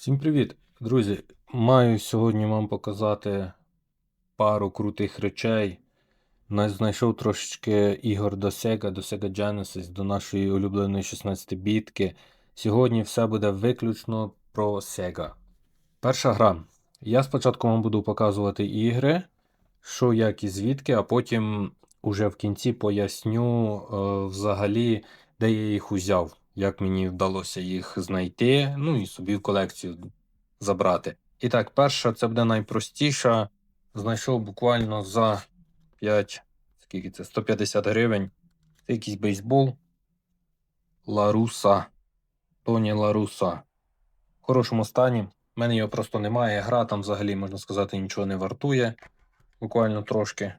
Всім привіт, друзі! Маю сьогодні вам показати пару крутих речей. Знайшов трошечки ігор до Sega, до Sega Genesis, до нашої улюбленої 16-бітки. Сьогодні все буде виключно про Sega. Перша гра. Я спочатку вам буду показувати ігри, що, як і звідки, а потім уже в кінці поясню е, взагалі, де я їх узяв, як мені вдалося їх знайти, ну і собі в колекцію забрати. І так, перша це буде найпростіша. Знайшов буквально за 5, скільки це? 150 гривень. Це якийсь бейсбол. Ларуса. Тоні Ларуса. В хорошому стані. У мене його просто немає. Гра там взагалі, можна сказати, нічого не вартує. Буквально трошки.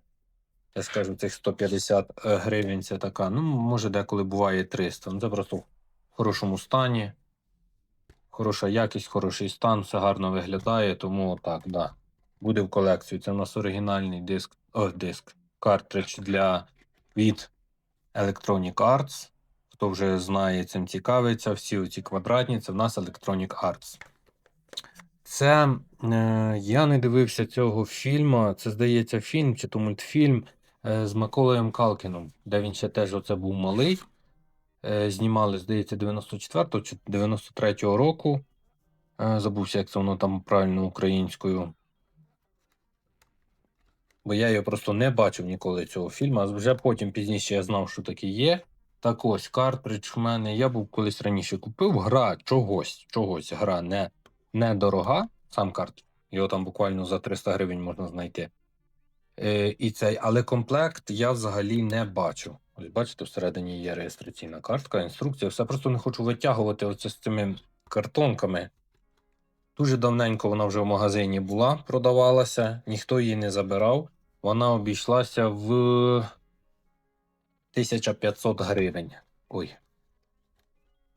Я скажу, цих 150 е, гривень це така. Ну, може, деколи буває 300. Ну, це просто в хорошому стані. Хороша якість, хороший стан, все гарно виглядає, тому так, да. Буде в колекцію. Це у нас оригінальний диск, о, диск, картридж для від Electronic Arts. Хто вже знає, цим цікавиться, всі ці квадратні, це в нас Electronic Arts. Це е, я не дивився цього фільму. Це здається фільм чи то мультфільм е, з Маколеєм Калкіном, де він ще теж оце був малий. Е, знімали, здається, 94-го чи 93-го року. Е, забувся, як це воно там правильно українською. Бо я його просто не бачив ніколи цього фільму. А вже потім пізніше я знав, що таке є. Так ось, картридж в мене. Я був колись раніше купив. Гра чогось, чогось, гра не, не дорога, сам карт. Його там буквально за 300 гривень можна знайти. Е, і цей, але комплект я взагалі не бачу. Ось бачите, всередині є реєстраційна картка, інструкція. Все просто не хочу витягувати оце з цими картонками. Дуже давненько вона вже в магазині була, продавалася, ніхто її не забирав. Вона обійшлася в 1500 гривень. Ой.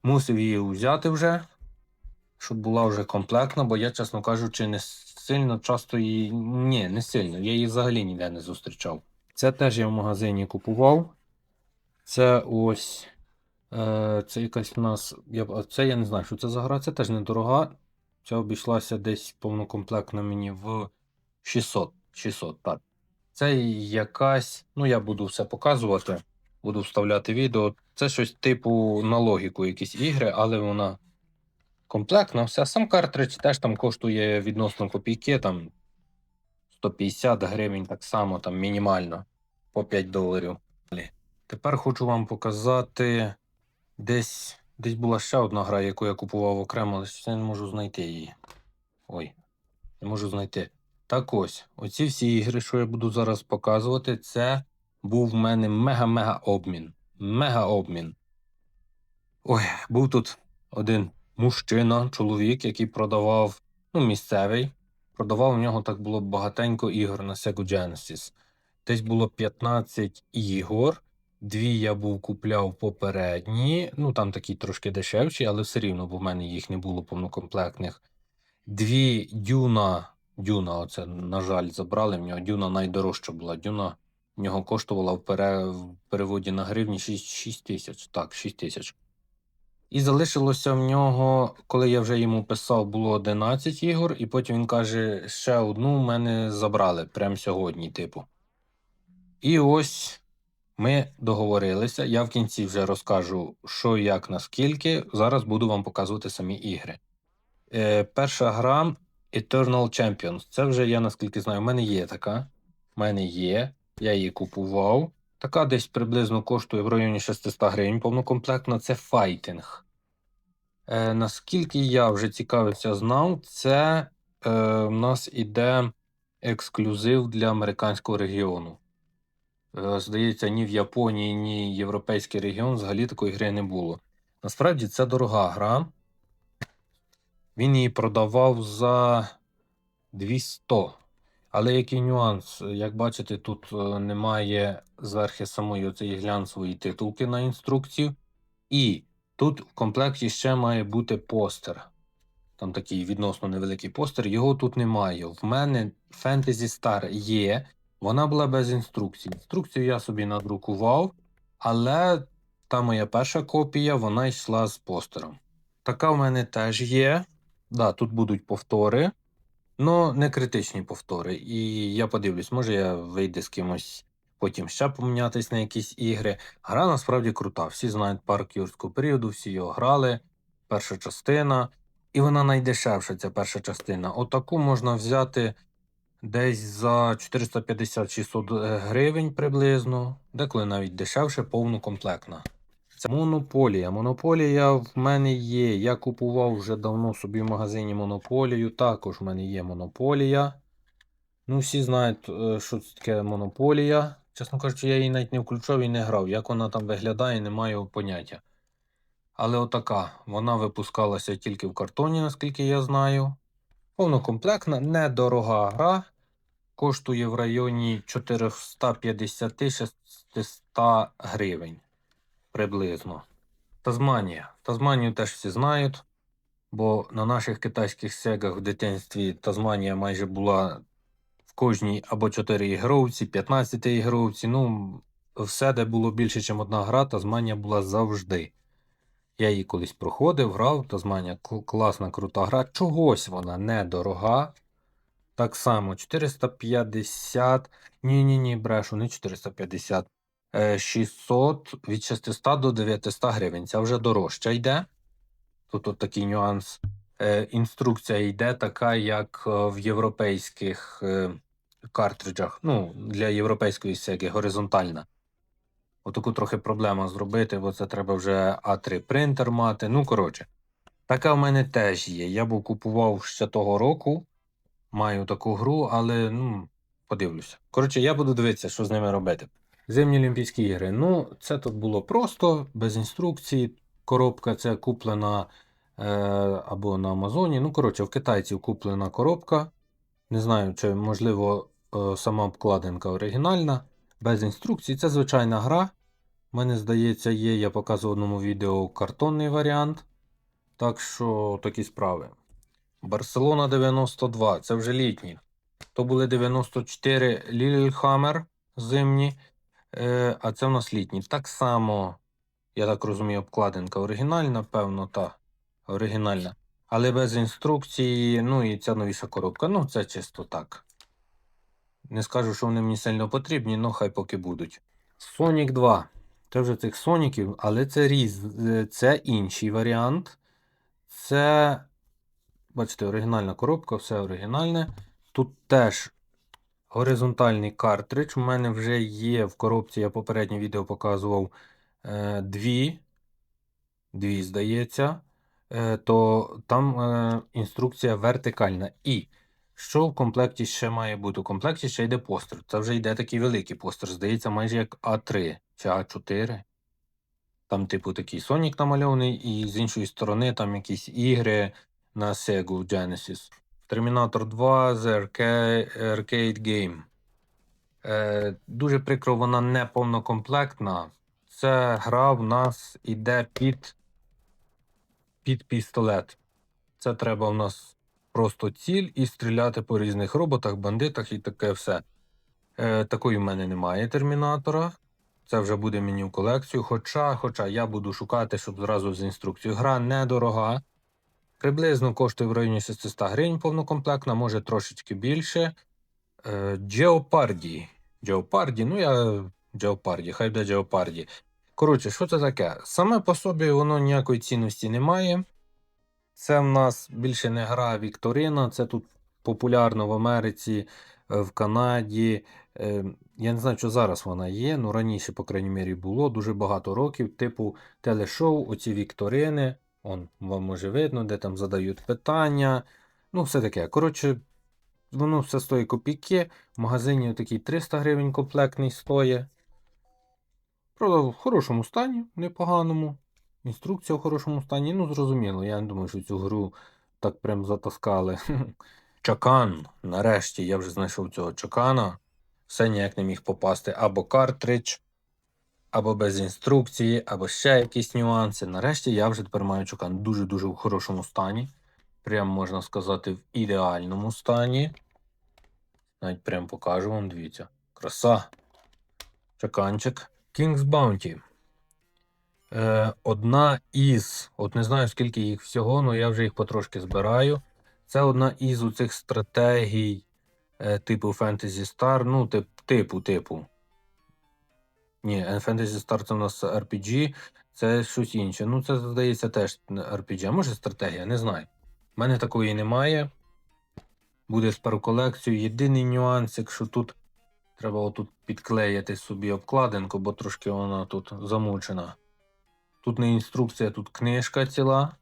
Мусив її взяти вже, щоб була вже комплектна, бо я, чесно кажучи, не сильно часто її. Ні, не сильно. Я її взагалі ніде не зустрічав. Це теж я в магазині купував. Це ось. Е, це якась у нас. Це я не знаю, що це за гра. Це теж недорога. Ця обійшлася десь повнокомплектна мені в 600. 600, так. Це якась. Ну, я буду все показувати, буду вставляти відео. Це щось типу на логіку, якісь ігри, але вона комплектна. Все. Сам картридж теж там коштує відносно копійки, там 150 гривень так само, там мінімально по 5 доларів. Тепер хочу вам показати. Десь, десь була ще одна гра, яку я купував окремо, але ще не можу знайти її. Ой, не можу знайти. Так ось, оці всі ігри, що я буду зараз показувати, це був в мене мега-мега обмін. Мега обмін. Ой, був тут один мужчина, чоловік, який продавав, ну, місцевий. Продавав у нього так було багатенько ігор на Sega Genesis. Десь було 15 ігор. Дві я був купляв попередні, ну там такі трошки дешевші, але все рівно, бо в мене їх не було повнокомплектних. Дві Дюна, Дюна, оце, на жаль, забрали в нього. Дюна найдорожча була. Дюна в нього коштувала в, пере... в переводі на гривні 6, 6 тисяч. Так, 6 тисяч. І залишилося в нього, коли я вже йому писав, було 11 ігор, і потім він каже: ще одну в мене забрали прямо сьогодні, типу. І ось ми договорилися. Я в кінці вже розкажу, що як наскільки. Зараз буду вам показувати самі ігри. Е, перша гра Eternal Champions. Це вже я наскільки знаю. У мене є така. У мене є. Я її купував. Така десь приблизно коштує в районі 600 гривень повнокомплектна. Це файтинг. Е, наскільки я вже цікавився, знав, це е, в нас іде ексклюзив для американського регіону. Е, Здається, ні в Японії, ні європейський регіон взагалі такої гри не було. Насправді це дорога гра. Він її продавав за 200. Але який нюанс? Як бачите, тут е, немає зверхи самої оцієї глянцевої титулки на інструкцію. І тут в комплекті ще має бути постер. Там такий відносно невеликий постер. Його тут немає. В мене Fantasy Star є. Вона була без інструкції. Інструкцію я собі надрукував, але та моя перша копія вона йшла з постером. Така в мене теж є. Да, тут будуть повтори, але не критичні повтори. І я подивлюсь, може я вийде з кимось потім ще помінятись на якісь ігри. Гра насправді крута. Всі знають парк юрського періоду, всі його грали. Перша частина. І вона найдешевша, ця перша частина. Отаку можна взяти десь за 450-600 е, гривень приблизно, деколи навіть дешевше, повнокомплектна. Це монополія. Монополія в мене є. Я купував вже давно собі в магазині монополію. Також в мене є монополія. Ну, всі знають, е, що це таке монополія. Чесно кажучи, я її навіть не включав і не грав. Як вона там виглядає, не маю поняття. Але отака, вона випускалася тільки в картоні, наскільки я знаю. Повнокомплектна, недорога гра. Коштує в районі 450-600 гривень приблизно. Тазманія. Тазманію теж всі знають, бо на наших китайських сегах в дитинстві Тазманія майже була в кожній або 4 ігровці, 15 ігровці. Ну, все, де було більше, ніж одна гра, Тазманія була завжди. Я її колись проходив, грав. Тазманія кл- класна, крута гра. Чогось вона недорога. Так само 450. Ні, ні, брешу, не 450. Е, 600 від 600 до 900 гривень. Це вже дорожче йде. Тут от такий нюанс. Е, інструкція йде така, як е, в європейських е, картриджах. Ну, для європейської сеги горизонтальна. Отаку трохи проблема зробити, бо це треба вже А3 принтер мати. Ну, коротше, така в мене теж є. Я був купував ще того року. Маю таку гру, але ну, подивлюся. Коротше, я буду дивитися, що з ними робити. Зимні Олімпійські ігри. Ну, це тут було просто, без інструкції. Коробка це куплена е, або на Амазоні. Ну, коротше, в китайців куплена коробка. Не знаю, чи можливо сама обкладинка оригінальна. Без інструкції. Це звичайна гра. Мене, здається, є, я показував в одному відео картонний варіант. Так що такі справи. Барселона 92, це вже літні. То були 94 Лілельхаммер зимні, е, а це в нас літні. Так само, я так розумію, обкладинка оригінальна, певно, та оригінальна. Але без інструкції, ну і ця новіша коробка. Ну, це чисто так. Не скажу, що вони мені сильно потрібні, але хай поки будуть. Sonic 2. Це вже цих Соніків, але це різ, це інший варіант. Це Бачите, оригінальна коробка, все оригінальне. Тут теж горизонтальний картридж. У мене вже є в коробці, я попереднє відео показував е, дві. Дві, здається. Е, то там е, інструкція вертикальна. І що в комплекті ще має бути? У комплекті ще йде постер. Це вже йде такий великий постер, здається, майже як А3 чи А4. Там, типу, такий Sonic намальований, і з іншої сторони там якісь ігри на Sega Genesis. Terminator 2 The Arcade Game. Е, дуже прикро, вона не повнокомплектна. Це гра в нас іде під, під пістолет. Це треба в нас просто ціль і стріляти по різних роботах, бандитах і таке все. Е, такої в мене немає термінатора. Це вже буде мені в колекцію. Хоча, хоча я буду шукати, щоб зразу з інструкцією. Гра недорога. Приблизно коштує в районі 600 гривень повнокомплектна, може трошечки більше. Е, Jeopardy. Jeopardy, ну я Jeopardy, хай буде Jeopardy. Коротше, що це таке? Саме по собі воно ніякої цінності не має. Це в нас більше не гра Вікторина. Це тут популярно в Америці, е, в Канаді. Е, Я не знаю, що зараз вона є, ну раніше, по крайній мірі, було дуже багато років, типу телешоу, оці Вікторини. Он вам може видно, де там задають питання. Ну, все таке. Коротше, воно все стоїть копійки. В магазині такий 300 гривень комплектний стоїть. Правда, в хорошому стані, непоганому. Інструкція в хорошому стані. Ну, зрозуміло, я не думаю, що цю гру так прям затаскали. Чакан. Нарешті я вже знайшов цього чакана. Все ніяк не міг попасти або картридж, або без інструкції, або ще якісь нюанси. Нарешті я вже тепер маю чукан дуже-дуже в хорошому стані. Прям можна сказати, в ідеальному стані. Навіть прям покажу вам, дивіться. Краса. Чаканчик. King's Bounty. Е, одна із, от не знаю скільки їх всього, але я вже їх потрошки збираю. Це одна із цих стратегій е, типу Fantasy Star, ну, тип, типу, типу. Ні, Fantasy Star це у нас RPG, це щось інше. Ну, це, здається, теж RPG. А може стратегія, не знаю. У мене такої немає. Буде з пару колекцію. Єдиний нюанс, якщо тут треба отут підклеїти собі обкладинку, бо трошки вона тут замучена. Тут не інструкція, тут книжка ціла,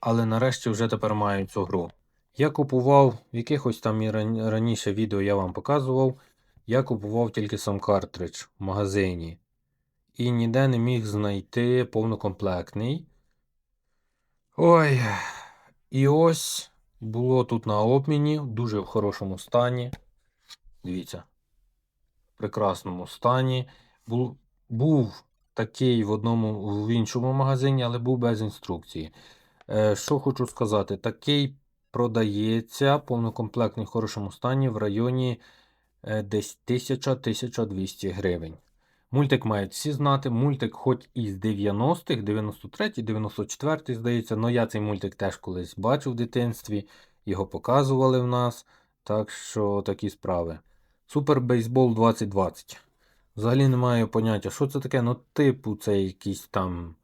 але нарешті вже тепер маю цю гру. Я купував в якихось там раніше відео я вам показував. Я купував тільки сам картридж в магазині. І ніде не міг знайти повнокомплектний. Ой. І ось було тут на обміні, дуже в хорошому стані. Дивіться. В прекрасному стані. Був такий в одному в іншому магазині, але був без інструкції. Е, що хочу сказати, такий продається повнокомплектний в хорошому стані в районі е, десь 1000-1200 гривень. Мультик мають всі знати. Мультик хоч із 90-х, 93-й, 94-й, здається, але я цей мультик теж колись бачив в дитинстві, його показували в нас. Так що такі справи. Супер Бейсбол 2020. Взагалі не маю поняття, що це таке, ну, типу, це якийсь там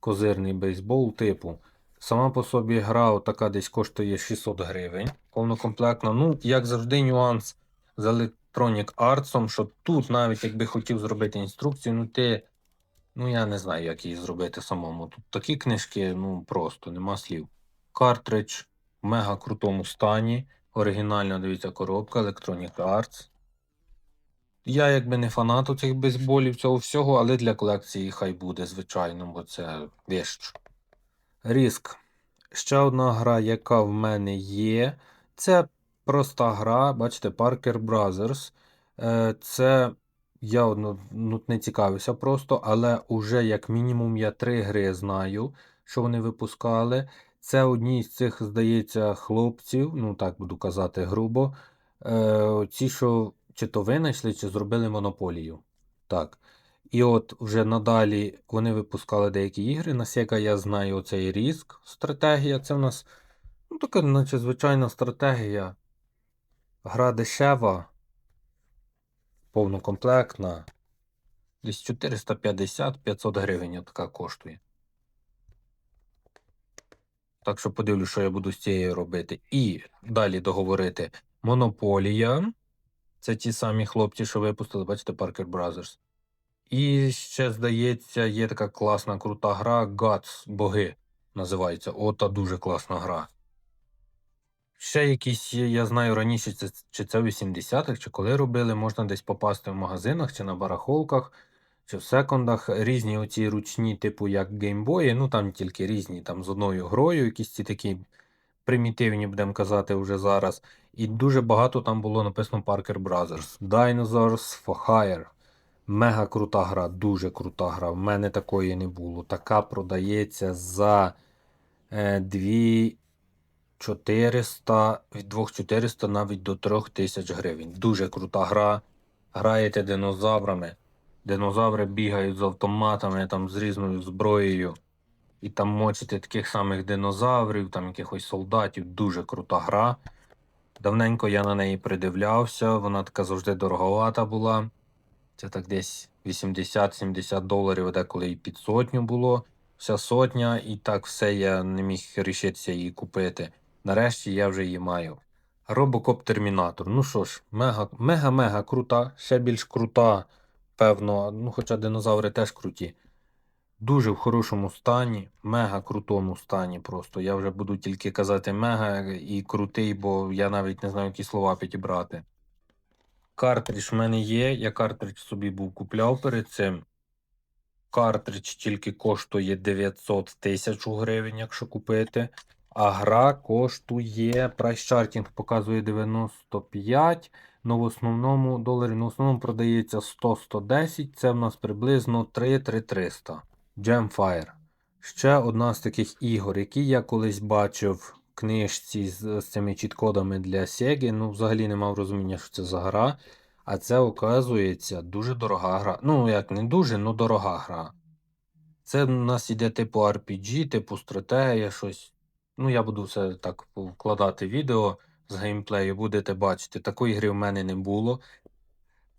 козирний бейсбол, типу. Сама по собі гра така десь коштує 600 гривень. Повнокомплектна. Ну, як завжди, нюанс з Electronic Arts, що тут навіть якби хотів зробити інструкцію, ну ти. Ну, я не знаю, як її зробити самому. Тут такі книжки, ну просто нема слів. Картридж в мега крутому стані. Оригінальна, дивіться, коробка Electronic Arts. Я якби не фанат у цих бейсболів цього всього, але для колекції хай буде, звичайно, бо це вещ. Ріск. Ще одна гра, яка в мене є. Це проста гра, бачите, Parker Brothers. Е, Це я одно, ну, не цікавився просто, але уже як мінімум я три гри знаю, що вони випускали. Це одні з цих, здається, хлопців, ну так буду казати грубо. Е, Ці, що чи то винайшли, чи зробили монополію. Так. І от вже надалі вони випускали деякі ігри. На Sega я знаю оцей Risk стратегія. Це в нас ну, така, наче звичайна стратегія. Гра дешева, повнокомплектна. Десь 450-500 гривень така коштує. Так що подивлюсь, що я буду з цією робити. І далі договорити. Монополія. Це ті самі хлопці, що випустили, бачите, Parker Brothers. І ще, здається, є така класна крута гра Gods, боги називається. Ота дуже класна гра. Ще якісь, я знаю раніше, це, чи це в 80-х, чи коли робили, можна десь попасти в магазинах, чи на барахолках, чи в секондах. Різні оці ручні, типу як геймбої, ну там тільки різні, там з одною грою, якісь ці такі примітивні, будемо казати, вже зараз. І дуже багато там було написано Parker Brothers. Dinosaurs for Hire. Мега крута гра, дуже крута гра. В мене такої не було. Така продається за е, 2400, від 2400 навіть до 3000 гривень. Дуже крута гра. Граєте динозаврами. Динозаври бігають з автоматами, там з різною зброєю. І там мочите таких самих динозаврів, там якихось солдатів. Дуже крута гра. Давненько я на неї придивлявся, вона така завжди дороговата була. Це так десь 80-70 доларів, деколи і під сотню було. Вся сотня, і так все я не міг рішитися її купити. Нарешті я вже її маю. Робокоп Термінатор. Ну що ж, мега, мега-мега крута, ще більш крута, певно. Ну, хоча динозаври теж круті. Дуже в хорошому стані, мега крутому стані. Просто я вже буду тільки казати мега і крутий, бо я навіть не знаю, які слова підібрати. Картридж в мене є. Я картридж собі був купляв перед цим. Картридж тільки коштує 900 тисяч гривень, якщо купити. А гра коштує. Прайс чартінг показує 95. Ну, в основному доларів, ну, в основному продається 100-110. Це в нас приблизно 3-3-300. Gemfire. Ще одна з таких ігор, які я колись бачив в книжці з, з цими чіткодами для Sega. Ну, взагалі не мав розуміння, що це за гра. А це, оказується, дуже дорога гра. Ну, як не дуже, ну дорога гра. Це у нас іде типу RPG, типу стратегія, щось. Ну, я буду все так вкладати відео з геймплею, будете бачити. Такої гри в мене не було.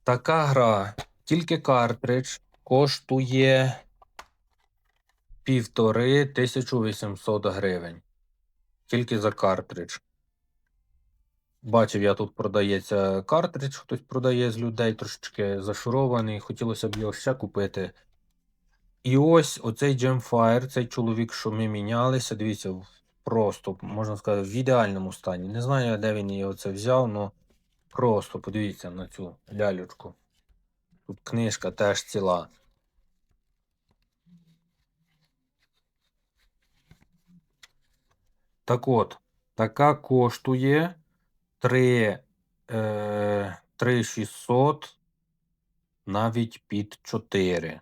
Така гра, тільки картридж, коштує півтори 1800 гривень. Тільки за картридж. Бачив, я тут продається картридж, хтось продає з людей, трошечки зашурований. Хотілося б його ще купити. І ось оцей Gemfire, цей чоловік, що ми мінялися, дивіться, просто, можна сказати, в ідеальному стані. Не знаю, де він його це взяв, але просто подивіться на цю лялючку. Тут книжка теж ціла. Так от, така коштує 3, е, 3600 навіть під 4.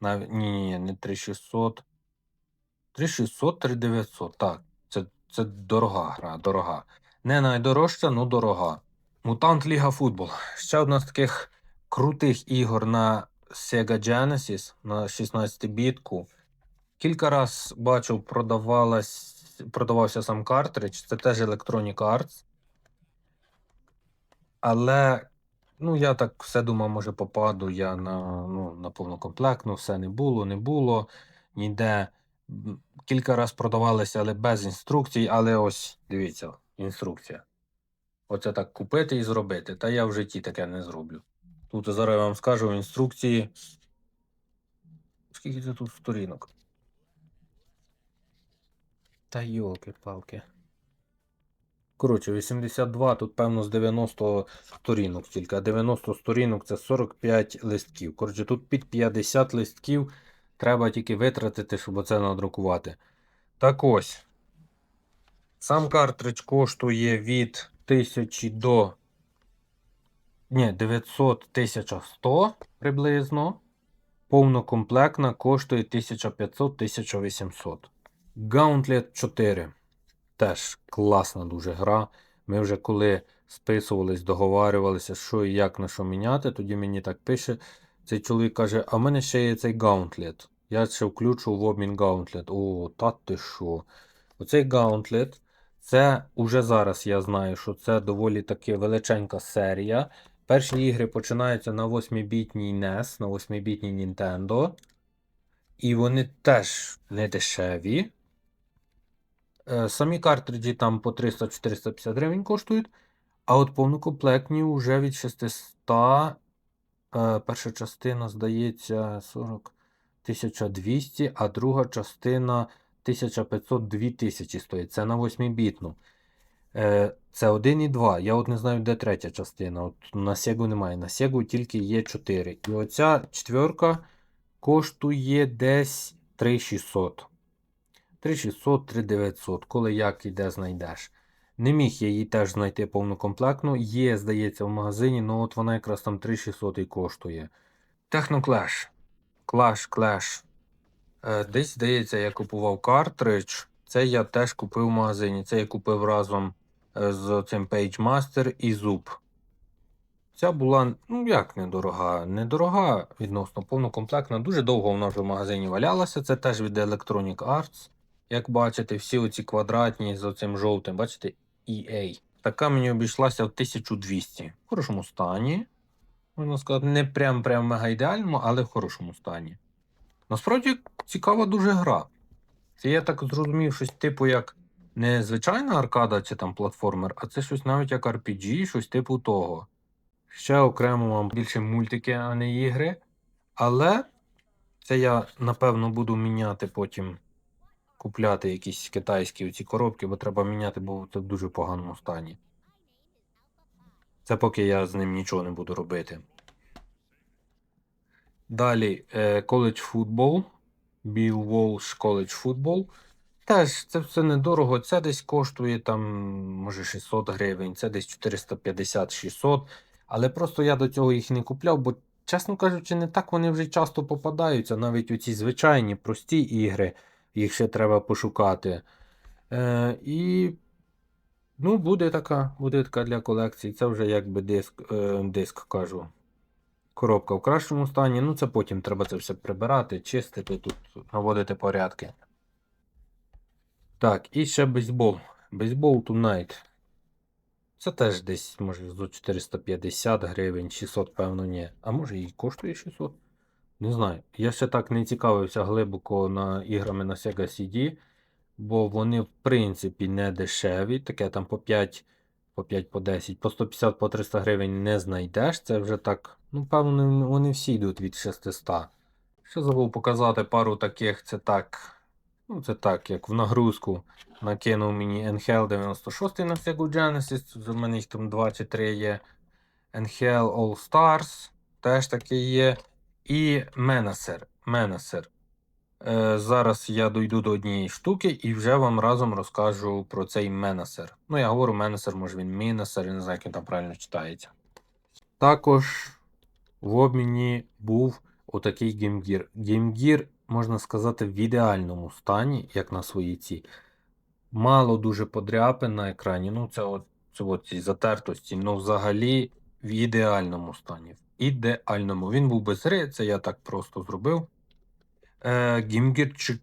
Навіть, ні, ні, не 3600. 3600, 3900. Так, це, це дорога гра, дорога. Не найдорожча, ну дорога. Мутант Ліга Футбол. Ще одна з таких крутих ігор на Sega Genesis на 16 бітку. Кілька раз бачив, продавалась, продавався сам картридж. Це теж Electronic Arts. Але ну, я так все думав, може попаду я на, ну, на повнокомплектну, все не було, не було. Ніде. Кілька раз продавалися, але без інструкцій. Але ось дивіться, інструкція. Оце так купити і зробити. Та я в житті таке не зроблю. Тут зараз я вам скажу інструкції. Скільки це тут сторінок? Та йолки-палки. Коротше, 82, тут, певно, з 90 сторінок тільки, а 90 сторінок це 45 листків. Коротше, тут під 50 листків треба тільки витратити, щоб оце надрукувати. Так ось. Сам картридж коштує від 1000 до. Ні, 900 1100 приблизно. Повнокомплектна коштує 1500-1800. Gauntlet 4. Теж класна дуже гра. Ми вже коли списувались, договарювалися, що і як на що міняти, тоді мені так пише. Цей чоловік каже: а в мене ще є цей Gauntlet. Я ще включу в обмін Gauntlet. О, та ти що? Оцей Gauntlet, це уже зараз я знаю, що це доволі таки величенька серія. Перші ігри починаються на 8-бітній NES, на 8-бітній Nintendo. І вони теж не дешеві. Е, Самі картриджі там по 300-450 гривень коштують, а от повнокомплектні вже від 600. Е, Перша частина, здається, 40 1200, а друга частина 1500-2000 стоїть. Це на 8-бітну. Е, Це 1 і 2. Я от не знаю, де третя частина. От на Sega немає. На Sega тільки є 4. І оця четверка коштує десь 3600. 3600, 3900, коли як і де знайдеш. Не міг я її теж знайти повнокомплектну. Є, здається, в магазині, але от вона якраз там 3600 і коштує. Technoclash. Clash, Clash. Е, Десь, здається, я купував картридж. Це я теж купив в магазині. Це я купив разом е, з цим PageMaster і Zub. Ця була, ну як недорога, недорога відносно повнокомплектна. Дуже довго вона вже в магазині валялася. Це теж від Electronic Arts. Як бачите, всі оці квадратні з оцим жовтим, бачите, EA. Така мені обійшлася в 1200. В хорошому стані. Можна сказати, не прям прям мега ідеальному, але в хорошому стані. Насправді цікава дуже гра. Це я так зрозумів, щось типу як не звичайна аркада чи там платформер, а це щось навіть як RPG, щось типу того. Ще окремо вам більше мультики, а не ігри. Але це я напевно буду міняти потім, купляти якісь китайські ці коробки, бо треба міняти, бо це в дуже поганому стані. Це поки я з ним нічого не буду робити. Далі College Football. Bill Walsh College Football. Теж це все недорого. Це десь коштує там, може, 600 гривень, це десь 450-600. Але просто я до цього їх не купляв, бо, чесно кажучи, не так вони вже часто попадаються. Навіть у ці звичайні прості ігри, їх ще треба пошукати. Е, і ну, буде така, буде така для колекції. Це вже якби диск, е, диск кажу. Коробка в кращому стані, ну це потім треба це все прибирати, чистити, тут наводити порядки. Так, і ще бейсбол. Бейсбол Tonight. Це теж десь, може, за 450 гривень, 600, певно, ні. А може і коштує 600? Не знаю. Я ще так не цікавився глибоко на іграми на Sega CD, бо вони, в принципі, не дешеві. Таке там по 5, по 5, по 10, по 150, по 300 гривень не знайдеш. Це вже так, ну, певно, вони всі йдуть від 600. Ще забув показати пару таких, це так. Ну, це так, як в нагрузку накинув мені NHL 96 на Sega Genesis. У мене їх там 2 чи 3 є. NHL All Stars теж таке є. І Menacer. Menacer. Е, зараз я дойду до однієї штуки і вже вам разом розкажу про цей Menacer. Ну, я говорю Menacer, може він Menacer, я не знаю, як він там правильно читається. Також в обміні був отакий геймгір. Геймгір, можна сказати, в ідеальному стані, як на своїй ці. Мало дуже подряпин на екрані. Ну, це от, це от ці затертості, ну взагалі в ідеальному стані. В ідеальному. Він був без гри, це я так просто зробив. Е, гімгірчик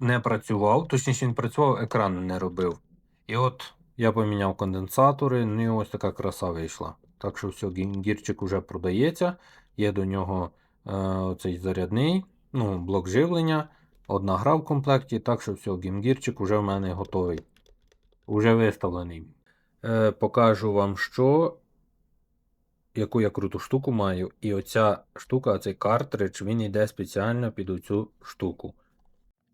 не працював, точніше він працював, екран не робив. І от я поміняв конденсатори, ну і ось така краса вийшла. Так що все, гімгірчик вже продається. Є до нього е, оцей зарядний, ну, блок живлення, одна гра в комплекті, так що все, гімгірчик вже в мене готовий. Уже виставлений. Е, покажу вам, що. Яку я круту штуку маю. І оця штука, цей картридж, він йде спеціально під оцю штуку.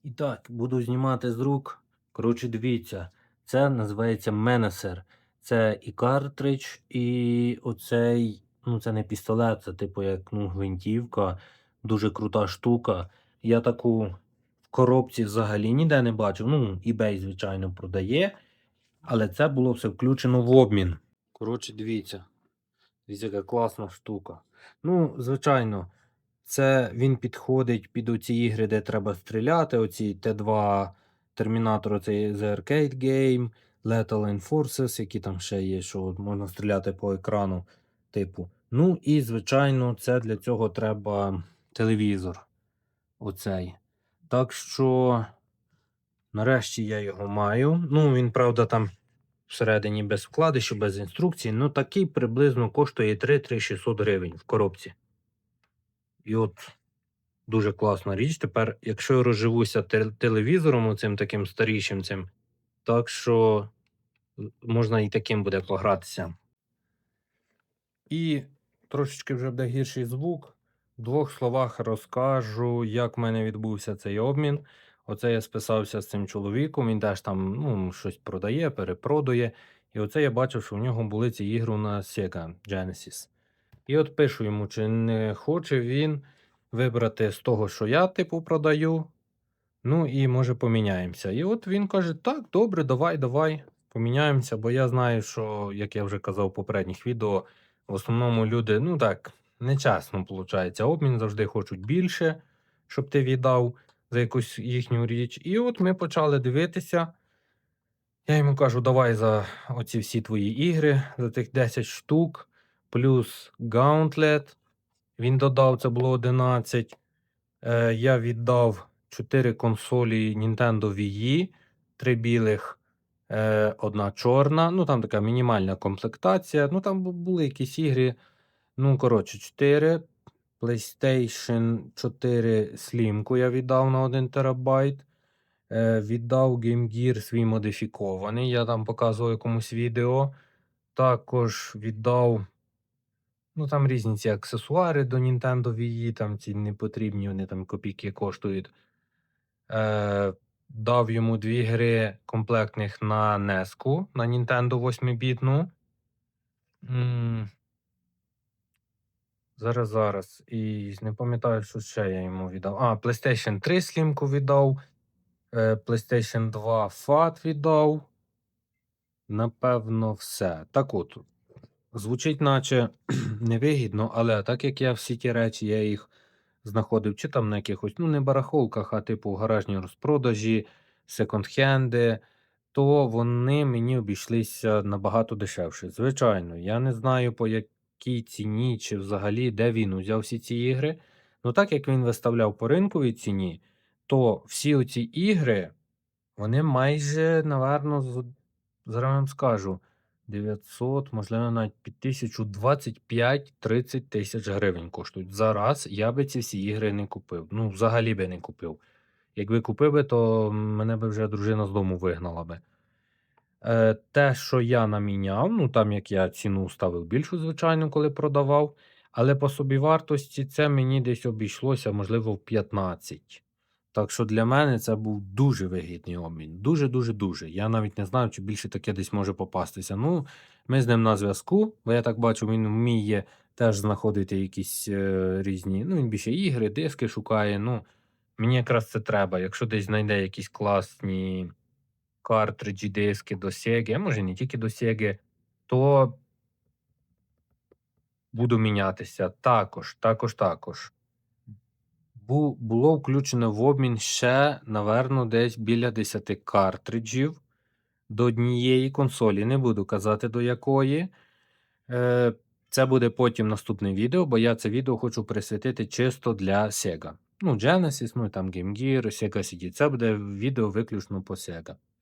І так, буду знімати з рук. Коротше, дивіться, це називається Menacer. Це і картридж, і оцей, ну це не пістолет, це типу як ну, гвинтівка. Дуже крута штука. Я таку в коробці взагалі ніде не бачив. Ну, eBay, звичайно, продає. Але це було все включено в обмін. Коротше, дивіться. Яка класна штука. Ну, звичайно, це він підходить під оці ігри, де треба стріляти. Оці Т2 Термінатор, це The Arcade Game, Lethal Enforces, які там ще є, що можна стріляти по екрану, типу. Ну і, звичайно, це для цього треба телевізор. Оцей. Так що, нарешті я його маю. Ну, він, правда, там всередині без вкладишів, без інструкції. Ну, такий приблизно коштує 3-3600 гривень в коробці. І от дуже класна річ. Тепер, якщо я розживуся телевізором, оцим таким старішим цим, так що можна і таким буде погратися. І трошечки вже буде гірший звук. В двох словах розкажу, як в мене відбувся цей обмін. Оце я списався з цим чоловіком, він теж там ну, щось продає, перепродує. І оце я бачив, що в нього були ці ігри на Sega Genesis. І от пишу йому, чи не хоче він вибрати з того, що я типу продаю. Ну і може поміняємося. І от він каже: так, добре, давай, давай, поміняємося, бо я знаю, що, як я вже казав в попередніх відео, в основному люди, ну так, нечесно виходить. Обмін завжди хочуть більше, щоб ти віддав за якусь їхню річ. І от ми почали дивитися. Я йому кажу, давай за оці всі твої ігри, за тих 10 штук, плюс Gauntlet. Він додав, це було 11. Е, я віддав 4 консолі Nintendo Wii, 3 білих, е, одна чорна. Ну, там така мінімальна комплектація. Ну, там були якісь ігри. Ну, коротше, 4. PlayStation 4 Slim я віддав на 1 терабайт. Е, віддав Game Gear свій модифікований. Я там показував якомусь відео. Також віддав. Ну, там різні ці аксесуари до Nintendo Wii, там ці непотрібні, вони там копійки коштують. Е, дав йому дві гри комплектних на NES, на Nintendo 8-бітну. Зараз, зараз. І не пам'ятаю, що ще я йому віддав. А, PlayStation 3 слімку віддав. е, PlayStation 2 FAT віддав. Напевно, все. Так от, звучить, наче невигідно, але так як я всі ті речі, я їх знаходив чи там на якихось, ну, не барахолках, а типу гаражні розпродажі, секонд-хенди, то вони мені обійшлися набагато дешевше. Звичайно, я не знаю, по, як, якій ціні, чи взагалі де він узяв всі ці ігри. Ну, так як він виставляв по ринковій ціні, то всі оці ігри, вони майже, наверно, зараз вам скажу, 900, можливо, навіть під 1000, 25-30 тисяч гривень коштують. Зараз я би ці всі ігри не купив. Ну, взагалі би не купив. Якби купив би, то мене би вже дружина з дому вигнала би. Е, те, що я наміняв, ну там як я ціну ставив більшу, звичайно, коли продавав, але по собівартості це мені десь обійшлося, можливо, в 15. Так що для мене це був дуже вигідний обмін. Дуже, дуже, дуже. Я навіть не знаю, чи більше таке десь може попастися. Ну, ми з ним на зв'язку, бо я так бачу, він вміє теж знаходити якісь е, різні. Ну, він більше ігри, диски шукає. Ну, мені якраз це треба. Якщо десь знайде якісь класні картриджі, диски до Sega, а може не тільки до Sega, то буду мінятися. Також, також, також. Бу, було включено в обмін ще, наверно, десь біля 10 картриджів до однієї консолі. Не буду казати до якої. Е, це буде потім наступне відео, бо я це відео хочу присвятити чисто для Sega. Ну, Genesis, ну і там Game Gear, Sega CD. Це буде відео виключно по Sega.